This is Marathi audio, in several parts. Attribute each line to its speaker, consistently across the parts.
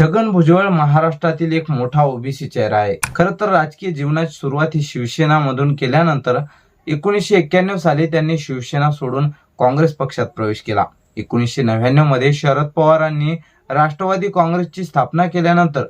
Speaker 1: छगन भुजबळ महाराष्ट्रातील एक मोठा ओबीसी चेहरा आहे. खरं तर राजकीय जीवनाची सुरुवात ही शिवसेनामधून केल्यानंतर एकोणीसशे एक्क्याण्णव साली त्यांनी शिवसेना सोडून काँग्रेस पक्षात प्रवेश केला. एकोणीसशे नव्याण्णवमध्ये शरद पवारांनी राष्ट्रवादी काँग्रेसची स्थापना केल्यानंतर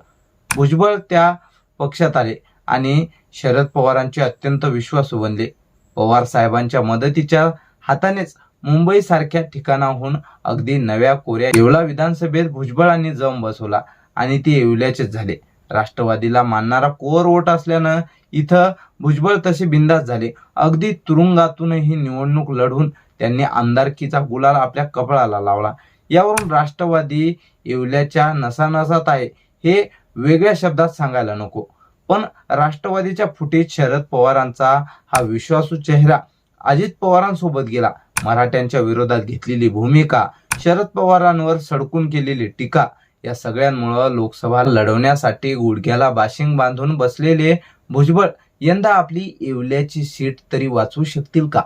Speaker 1: भुजबळ त्या पक्षात आले आणि शरद पवारांचे अत्यंत विश्वासू बनले. पवार साहेबांच्या मदतीच्या हातानेच मुंबई सारख्या ठिकाणाहून अगदी नव्या कोऱ्या येवला विधानसभेत भुजबळांनी जम बसवला. आणि ते येवल्याचेच झाले. राष्ट्रवादीला मानणारा कोर वोट असल्यानं इथं भुजबळ तसे बिंदास झाले. अगदी तुरुंगातूनही निवडणूक लढवून त्यांनी आमदारकीचा गुलाल आपल्या कपाळाला लावला. यावरून राष्ट्रवादी येवल्याच्या नसानसात आहे हे वेगळ्या शब्दात सांगायला नको. पण राष्ट्रवादीच्या फुटीत शरद पवारांचा हा विश्वासू चेहरा अजित पवारांसोबत गेला. मराठ्यांच्या विरोधात घेतलेली भूमिका शरद पवारांवर सडकून केलेली टीका या सगळ्यांमुळं लोकसभा लढवण्यासाठी गुडघ्याला बाशिंग बांधून बसलेले भुजबळ यंदा आपली येवल्याची सीट तरी वाचवू शकतील का?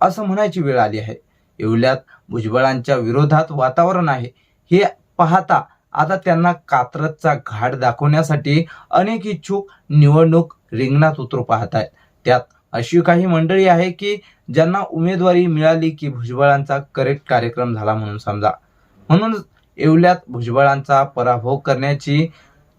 Speaker 1: असं म्हणायची वेळ आली आहे. येवल्यात भुजबळांच्या विरोधात वातावरण आहे. हे पाहता आता त्यांना कात्रजचा घाट दाखवण्यासाठी अनेक इच्छुक निवडणूक रिंगणात उतरू पाहत आहेत त्यात अशी काही मंडळी आहे की ज्यांना उमेदवारी मिळाली की भुजबळांचा करेक्ट कार्यक्रम झाला म्हणून समजा. म्हणून येवल्यात भुजबळांचा पराभव करण्याची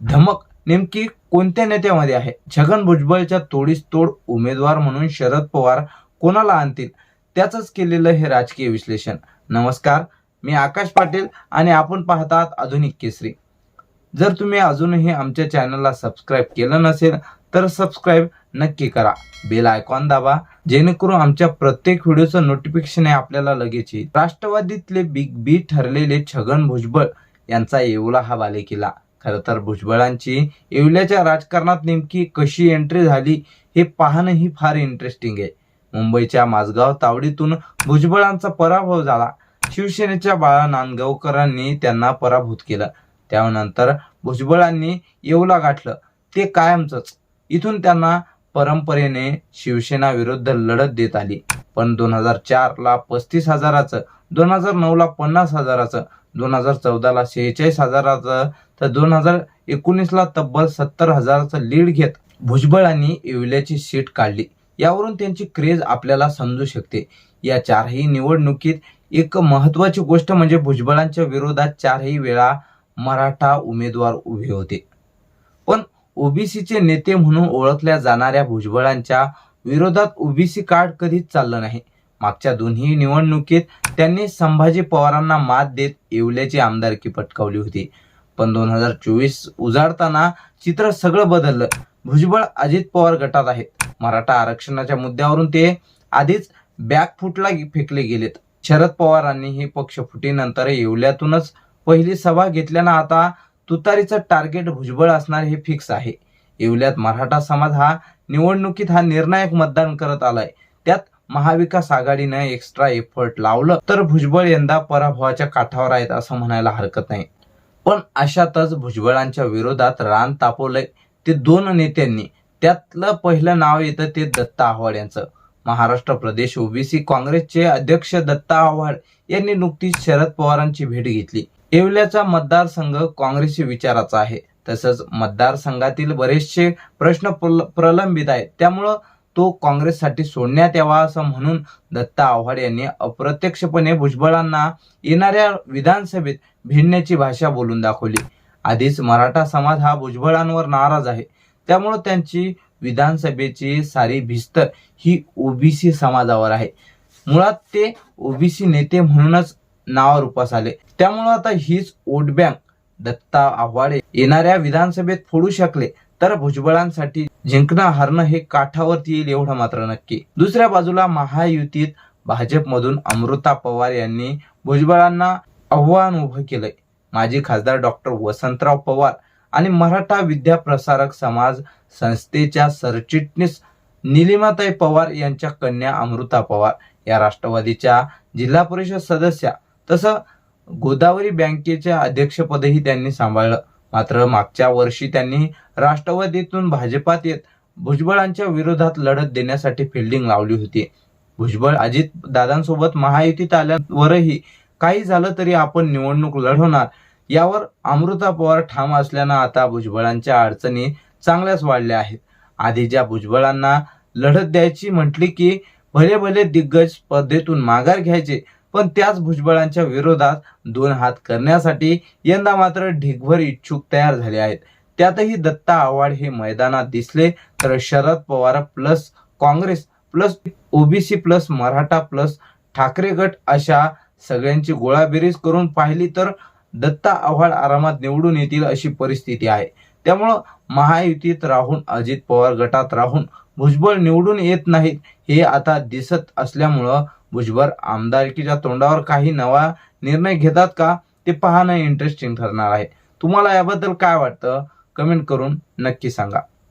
Speaker 1: धमक नेमकी कोणत्या नेत्यामध्ये आहे? छगन भुजबळच्या तोडीस तोड उमेदवार म्हणून शरद पवार कोणाला आणतील? त्याच केलेलं हे राजकीय विश्लेषण. नमस्कार मी आकाश पाटील आणि आपण पाहतात आधुनिक केसरी. जर तुम्ही अजूनही आमच्या चॅनलला सबस्क्राईब केलं नसेल तर सबस्क्राईब नक्की करा. बेल आयकॉन दाबा जेणेकरून आमच्या प्रत्येक व्हिडिओचं नोटिफिकेशन आहे आपल्याला लगेच येईल. राष्ट्रवादीतले बिग बी ठरलेले छगन भुजबळ यांचा येवला हा बालेकिल्ला खरं तर भुजबळांची येवल्याच्या राजकारणात नेमकी कशी एंट्री झाली हे पाहणंही फार इंटरेस्टिंग आहे. मुंबईच्या माझगाव तावडीतून भुजबळांचा पराभव झाला. शिवसेनेच्या बाळा नांदगावकरांनी त्यांना पराभूत केलं. त्यानंतर भुजबळांनी येवला गाठलं. ते कायमचंच. इथून त्यांना परंपरेने शिवसेना विरुद्ध लढत देत आली. पण दोन हजार चारला पस्तीस हजाराचं दोन हजार नऊला पन्नास हजाराचं दोन हजार चौदाला शेहेचाळीस हजाराचं तर दोन हजार एकोणीसला तब्बल सत्तर हजाराचं लीड घेत भुजबळांनी येवल्याची सीट काढली. यावरून त्यांची क्रेज आपल्याला समजू शकते. या चारही निवडणुकीत एक महत्वाची गोष्ट म्हणजे भुजबळांच्या विरोधात चारही वेळा मराठा उमेदवार उभे होते. ओबीसीचे नेते म्हणून ओळखल्या जाणाऱ्या भुजबळांच्या विरोधात ओबीसी कार्ड कधीच चाललं नाही. मागच्या दोन्ही निवडणुकीत त्यांनी संभाजी पवारांना मात देत येवल्याची आमदारकी पटकावली होती. पण दोन हजार चोवीस उजाडताना चित्र सगळं बदललं. भुजबळ अजित पवार गटात आहेत. मराठा आरक्षणाच्या मुद्द्यावरून ते आधीच बॅकफुटला फेकले गेलेत. शरद पवारांनी ही पक्ष फुटीनंतर येवल्यातूनच पहिली सभा घेतल्यानं आता तुतारीचं टार्गेट भुजबळ असणार हे फिक्स आहे. येवल्यात मराठा समाज हा निवडणुकीत हा निर्णायक मतदान करत आलाय. त्यात महाविकास आघाडीनं एक्स्ट्रा एफर्ट लावलं तर भुजबळ यंदा पराभवाच्या काठावर आहेत असं म्हणायला हरकत नाही. पण अशातच भुजबळांच्या विरोधात रान तापवलंय ते दोन नेत्यांनी. त्यातलं पहिलं नाव येतं ते दत्ता आव्हाड यांचं. महाराष्ट्र प्रदेश ओबीसी काँग्रेसचे अध्यक्ष दत्ता आव्हाड यांनी नुकतीच शरद पवारांची भेट घेतली. येवल्याचा मतदारसंघ काँग्रेसच्या विचाराचा आहे. तसंच मतदारसंघातील बरेचसे प्रश्न प्रल- प्रलंबित आहेत. त्यामुळं तो काँग्रेससाठी सोडण्यात यावा असं म्हणून दत्ता आव्हाड यांनी अप्रत्यक्षपणे भुजबळांना येणाऱ्या विधानसभेत भिडण्याची भाषा बोलून दाखवली. आधीच मराठा समाज हा भुजबळांवर नाराज आहे. त्यामुळं त्यांची विधानसभेची सारी भिस्त ही ओबीसी समाजावर आहे. मुळात ते ओबीसी नेते म्हणूनच नावारूपास आले. त्यामुळं आता हीच वोट बँक दत्ता आव्हाडे येणाऱ्या विधानसभेत फोडू शकले तर भुजबळांसाठी जिंकणं हरणं हे काठावरती येईल एवढं मात्र नक्की. दुसऱ्या बाजूला महायुतीत भाजपमधून अमृता पवार यांनी भुजबळांना आव्हान उभं केलंय. माजी खासदार डॉक्टर वसंतराव पवार आणि मराठा विद्या प्रसारक समाज संस्थेच्या सरचिटणीस निलिमाताई पवार यांच्या कन्या अमृता पवार. या राष्ट्रवादीच्या जिल्हा परिषद सदस्या तसं गोदावरी बँकेच्या अध्यक्षपदही त्यांनी सांभाळलं. मात्र मागच्या वर्षी त्यांनी राष्ट्रवादीतून भाजपात येत भुजबळांच्या विरोधात लढत देण्यासाठी फिल्डिंग लावली होती. भुजबळ अजित दादांसोबत महायुतीत आल्यावरही काही झालं तरी आपण निवडणूक लढवणार. यावर अमृता पवार ठाम असल्यानं आता भुजबळांच्या अडचणी चांगल्याच वाढल्या आहेत. आधी ज्या भुजबळांना लढत द्यायची म्हटली की भले भले दिग्गज स्पर्धेतून माघार घ्यायचे पण त्याच भुजबळांच्या विरोधात दोन हात करण्यासाठी यंदा मात्र ढिगभर इच्छुक तयार झाले आहेत. त्यातही दत्ता आव्हाड हे मैदानात दिसले तर Sharad Pawar plus Congress plus OBC plus Maratha plus Thackeray गट अशा सगळ्यांची गोळाबेरीज करून पाहिली तर दत्ता आव्हाड आरामात निवडून येतील अशी परिस्थिती आहे. त्यामुळं महायुतीत राहून अजित पवार गटात राहून भुजबळ निवडून येत नाहीत हे आता दिसत असल्यामुळं भुजबळ आमदारकीच्या तोंडावर काही नवा निर्णय घेतात का ते पाहणं इंटरेस्टिंग ठरणार आहे. तुम्हाला याबद्दल काय वाटतं? कमेंट करून नक्की सांगा.